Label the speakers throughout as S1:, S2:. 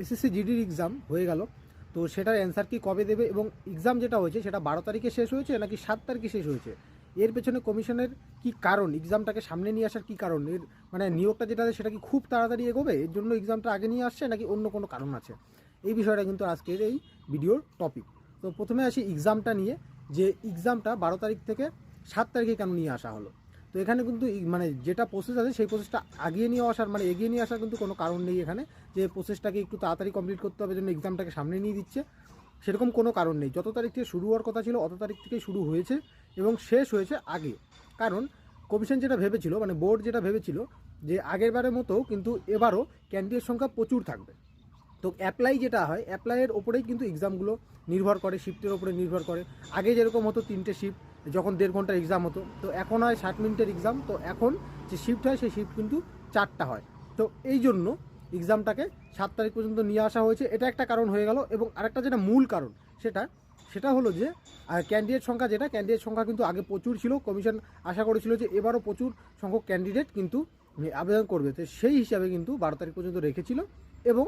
S1: SSC জিডির exam হয়ে গেল। তো সেটার অ্যান্সার কি কবে দেবে এবং এক্সাম যেটা হয়েছে, সেটা বারো তারিখে শেষ হয়েছে নাকি সাত তারিখে শেষ হয়েছে? এর পেছনে কমিশনের কি কারণ? এক্সামটাকে সামনে নিয়ে আসার কি কারণ? এর মানে নিয়োগটা যেটা সেটা কি খুব তাড়াতাড়ি এগোবে? এর জন্য এক্সামটা আগে নিয়ে আসছে নাকি অন্য কোনো কারণ আছে? এই বিষয়টা কিন্তু আজকের এই ভিডিওর টপিক তো প্রথমে আসি এক্সামটা নিয়ে, যে এক্সামটা বারো তারিখ থেকে সাত তারিখে কেন নিয়ে আসা হলো? তো এখানে কিন্তু মানে যেটা প্রসেস আছে, সেই প্রসেসটা আগিয়ে নিয়ে আসার মানে এগিয়ে নিয়ে আসার কিন্তু কোনো কারণ নেই এখানে। যে প্রসেসটাকে একটু তাড়াতাড়ি কমপ্লিট করতে হবে জন্য এক্সামটাকে সামনে নিয়ে দিচ্ছে, সেরকম কোনো কারণ নেই। যত তারিখ থেকে শুরু হওয়ার কথা ছিল, অত তারিখ থেকেই শুরু হয়েছে এবং শেষ হয়েছে আগে। কারণ কমিশন যেটা ভেবেছিল মানে বোর্ড যেটা ভেবেছিল, যে আগের বারের মতো কিন্তু এবারও ক্যান্ডিডেট সংখ্যা প্রচুর থাকবে। তো অ্যাপ্লাই যেটা হয় অ্যাপ্লাইয়ের ওপরেই কিন্তু এক্সামগুলো নির্ভর করে শিফটের ওপরে নির্ভর করে। আগে যেরকম হতো তিনটে শিফট যখন দেড় ঘণ্টার এক্সাম হতো, তো এখন হয় ষাট মিনিটের এক্সাম তো এখন যে শিফট হয়, সেই শিফট কিন্তু চারটা হয়। তো এই জন্য এক্সামটাকে সাত তারিখ পর্যন্ত নিয়ে আসা হয়েছে। এটা একটা কারণ হয়ে গেল এবং আরেকটা যেটা মূল কারণ সেটা সেটা হলো যে ক্যান্ডিডেট সংখ্যা যেটা ক্যান্ডিডেট সংখ্যা কিন্তু আগে প্রচুর ছিল। কমিশন আশা করেছিল যে এবারও প্রচুর সংখ্যক ক্যান্ডিডেট কিন্তু আবেদন করবে। তো সেই হিসাবে কিন্তু বারো তারিখ পর্যন্ত রেখেছিল এবং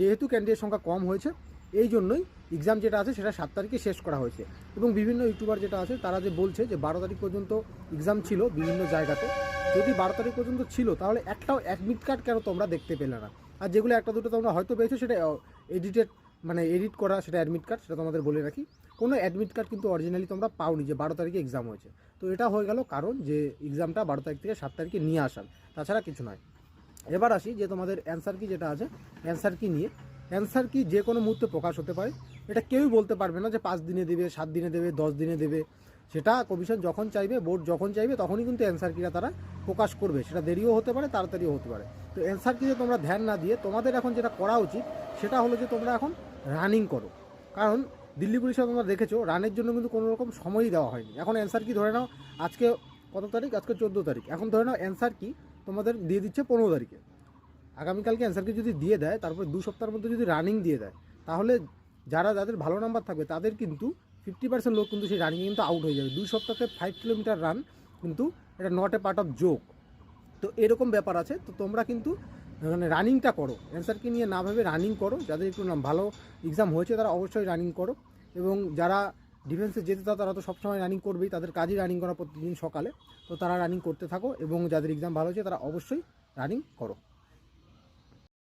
S1: যেহেতু ক্যান্ডিডেট সংখ্যা কম হয়েছে এই জন্যই এক্সাম যেটা আছে সেটা সাত তারিখে শেষ করা হয়েছে। এবং বিভিন্ন ইউটিউবার যেটা আছে, তারা যে বলছে যে বারো তারিখ পর্যন্ত এক্সাম ছিল বিভিন্ন জায়গাতে। যদি বারো তারিখ পর্যন্ত ছিল, তাহলে একটাও অ্যাডমিট কার্ড কেন তোমরা দেখতে পেলে না? আর যেগুলো একটা দুটো তোমরা হয়তো পেয়েছ, সেটা এডিটেড মানে এডিট করা, সেটা অ্যাডমিট কার্ড সেটা তোমাদের বলে রাখি। কোনো অ্যাডমিট কার্ড কিন্তু অরিজিনালি তোমরা পাওনি যে বারো তারিখে এক্সাম হয়েছে। তো এটা হয়ে গেল কারণ যে এক্সামটা বারো তারিখ থেকে সাত তারিখে নিয়ে আসার। তাছাড়া কিছু নয়। এবার আসি যে তোমাদের অ্যান্সার কি যেটা আছে অ্যান্সার কি নিয়ে। অ্যান্সার কি যে কোনো মুহূর্তে প্রকাশ হতে পারে। এটা কেউই বলতে পারবে না যে পাঁচ দিনে দেবে, সাত দিনে দেবে, দশ দিনে দেবে। সেটা কমিশন যখন চাইবে, বোর্ড যখন চাইবে, তখনই কিন্তু অ্যান্সার কিটা তারা প্রকাশ করবে। সেটা দেরিও হতে পারে, তাড়াতাড়িও হতে পারে। তো অ্যান্সার কিতে তোমরা ধ্যান না দিয়ে তোমাদের এখন যেটা করা উচিত, সেটা হলো যে তোমরা এখন রানিং করো। কারণ দিল্লি পুলিশে তোমরা দেখেছ, রানের জন্য কিন্তু কোনো রকম সময়ই দেওয়া হয়নি। এখন অ্যান্সার কি ধরে নাও, আজকে কত তারিখ? আজকে চোদ্দ তারিখ। এখন ধরে নাও, অ্যান্সার কি তোমাদের দিয়ে দিচ্ছে পনেরো তারিখে। আগামীকালকে অ্যান্সারকে যদি দিয়ে দেয়, তারপর দু সপ্তাহের মধ্যে যদি রানিং দিয়ে দেয়, তাহলে যারা যাদের ভালো নাম্বার থাকবে, তাদের কিন্তু ফিফটি পার্সেন্ট লোক কিন্তু সেই রানিংয়ে কিন্তু আউট হয়ে যাবে। দুই সপ্তাহে ফাইভ কিলোমিটার রান কিন্তু এটা not a part of joke তো এরকম ব্যাপার আছে। তো তোমরা কিন্তু মানে রানিংটা করো। অ্যান্সারকে নিয়ে না ভেবে রানিং করো। যাদের একটু ভালো এক্সাম হয়েছে, তারা অবশ্যই রানিং করো। এবং যারা ডিফেন্সে যেতে চাও, তারা তো সবসময় রানিং করবেই। তাদের কাজই রানিং করা প্রতিদিন সকালে। তো তারা রানিং করতে থাকো এবং যাদের এক্সাম ভালো হয়েছে, তারা অবশ্যই রানিং করো।